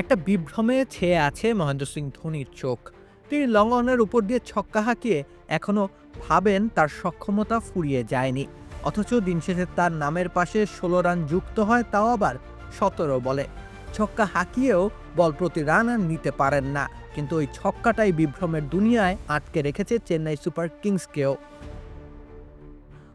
একটা বিভ্রমে ছেয়ে আছে মহেন্দ্র সিং ধোনির চোখ। তিনি লং অনের উপর দিয়ে ছক্কা হাঁকিয়ে এখনও ভাবেন তার সক্ষমতা ফুরিয়ে যায়নি। অথচ দিন শেষে তার নামের পাশে ষোলো রান যুক্ত হয়, তাও আবার সতেরো বলে। ছক্কা হাঁকিয়েও বল প্রতি রান আর নিতে পারেন না, কিন্তু ওই ছক্কাটাই বিভ্রমের দুনিয়ায় আটকে রেখেছে চেন্নাই সুপার কিংসকেও।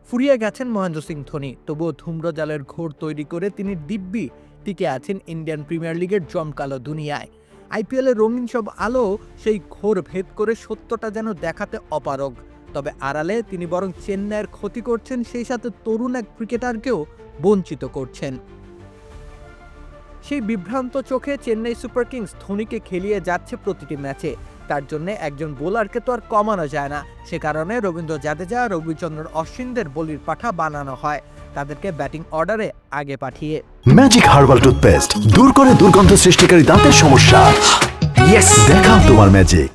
ফুরিয়ে গেছেন মহেন্দ্র সিং ধোনি, তবুও ধূম্রজালের ঘোর তৈরি করে তিনি দিব্যি টিকে আছেন ইন্ডিয়ান প্রিমিয়ার লিগের জমকালো দুনিয়ায়। আইপিএলের রঙিন সব আলো সেই ঘোর ভেদ করে সত্যটা যেন দেখাতে অপারগ। তবে আড়ালে তিনি বরং চেন্নাইয়ের ক্ষতি করছেন, সেই সাথে তরুণ এক ক্রিকেটারকেও বঞ্চিত করছেন। সেই বিভ্রান্ত চোখে চেন্নাই সুপার কিংস ধোনিকে খেলিয়ে যাচ্ছে প্রতিটি ম্যাচে। তার জন্য একজন বোলারকে তো আর কমানো যায় না। সে কারণে রবীন্দ্র জাদেজা রবিচন্দ্রন অশ্বিনদের বলির পাঠা বানানো হয়। তাদেরকে ব্যাটিং অর্ডারে আগে পাঠিয়ে। ম্যাজিক হার্বাল টুথপেস্ট দূর করে দুর্গন্ধ সৃষ্টিকারী দাঁতের সমস্যা। ইয়েস দেখাও তোমার ম্যাজিক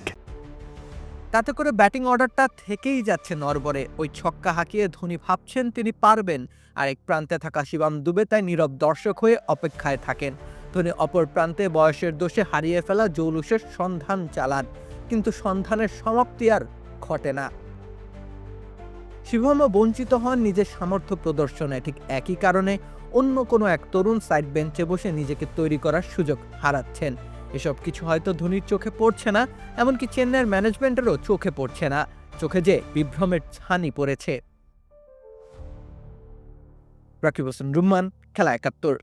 তাতে করে ব্যাটিং অর্ডারটা থেকেই যাচ্ছে নরবরে। ওই ছক্কা হাঁকিয়ে ধোনি ভাবছেন তিনি পারবেন। আরেক প্রান্তে থাকা শিবাম দুবে তাই নীরব দর্শক হয়ে অপেক্ষায় থাকেন। ধোনি অপর প্রান্তে বয়সের দোষে হারিয়ে ফেলা জৌলুসের সন্ধান চালান। কিন্তু সন্ধানের সমাপ্তি আর ঘটে না। শিবমও বঞ্চিত হন নিজের সামর্থ্য প্রদর্শনে। ঠিক একই কারণে অন্য কোনো এক তরুণ সাইড বেঞ্চে বসে নিজেকে তৈরি করার সুযোগ হারাচ্ছেন। এসব কিছু হয়তো ধোনির চোখে পড়ছে না, এমনকি চেন্নাইয়ের ম্যানেজমেন্টেরও চোখে পড়ছে না। চোখে যে বিভ্রমের ছানি পড়েছে। রাকিব হোসেন, রুম্মান, খেলা একাত্তর।